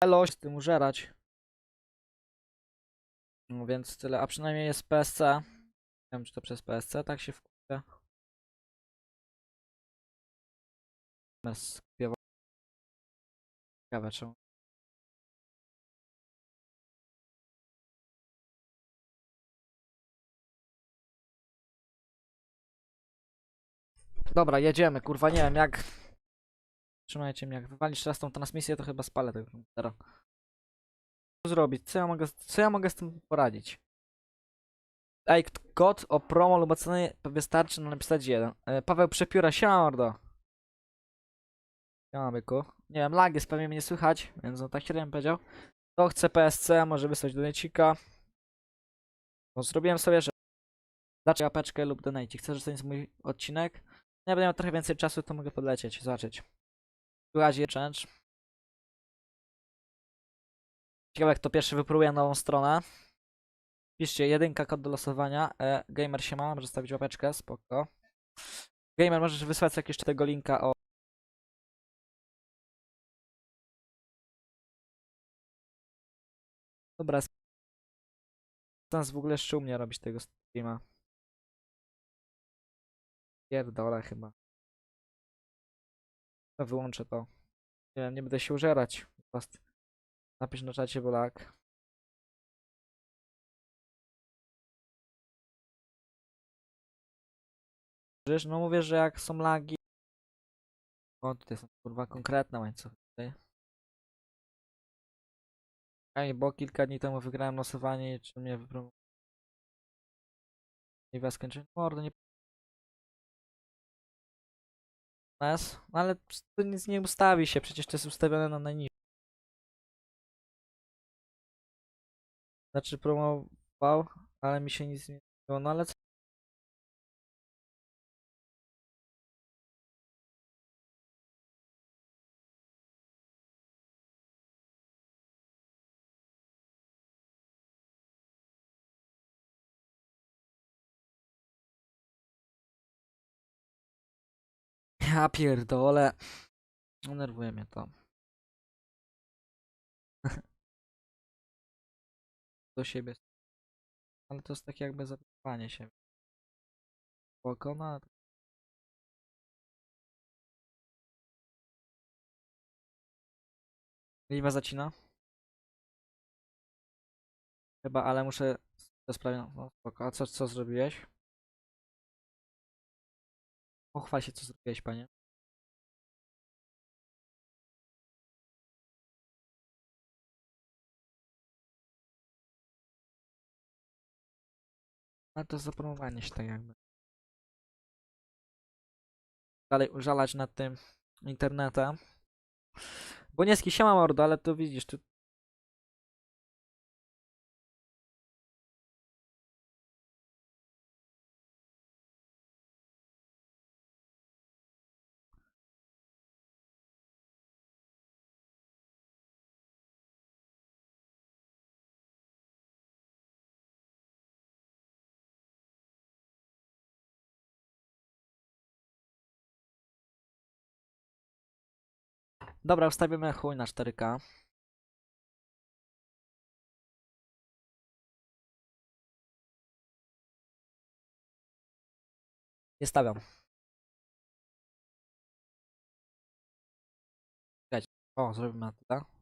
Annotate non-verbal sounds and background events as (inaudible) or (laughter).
Elo, z tym użerać. No więc tyle, a przynajmniej jest PSC. Nie wiem, czy to przez PSC tak się wkupia. Ciekawe czemu. Dobra, jedziemy, kurwa, nie wiem jak... Trzymajcie mnie, jak wywalisz teraz tą transmisję, to chyba spalę tego komputera. Co zrobić? Co ja mogę, co ja mogę z tym poradzić? Ej, kod o promo lub oceny wystarczy na napisać jeden. E, Paweł Przepióra, siema mordo. Siema byku. Nie wiem, lag jest, pewnie mnie nie słychać, więc no tak średnio powiedział. To chce PSC, może wysłać donajcika. Bo zrobiłem sobie, że dać apeczkę lub donajcik. Chcesz, jest mój odcinek? No Ja będę miał trochę więcej czasu, to mogę podlecieć, zobaczyć. Razie change. Ciekawe jak to pierwszy wypróbuje nową stronę. Piszcie jedynka kod do losowania. E, gamer się ma, może stawić łapeczkę, spoko. Gamer możesz wysłać jakieś tego linka o. Dobra. Sens w ogóle szumnie robić tego streama. Pierdolę chyba. Wyłączę to. Nie nie będę się użerać. Napisz na czacie, bo lag. Wiesz, no mówię, że jak są lagi. O, tutaj są kurwa konkretne łańcuchy. Ej, bo kilka dni temu wygrałem losowanie i czy mnie wypromował. Nie wiem, skończyłem. Mordo, nie. Nas, no ale to nic nie ustawi się, przecież to jest ustawione na najniższy. Znaczy promował, ale mi się nic nie zmieniło, no ale co? Ja pierdolę. Denerwuje mnie to. (laughs) Do siebie. Ale to jest takie jakby zapytanie się. Spoko, no. Liwa zacina? Chyba, ale muszę to sprawić. No spoko. A co, co zrobiłeś? Pochwal się, co zrobiłeś, panie. Ale to zapromowanie się tak jakby. Dalej użalać nad tym internetem. Bo nie siema mordo, ale tu widzisz, tu Dobra, ustawimy chuj na 4K. Nie stawiam. O, zrobimy na tyle.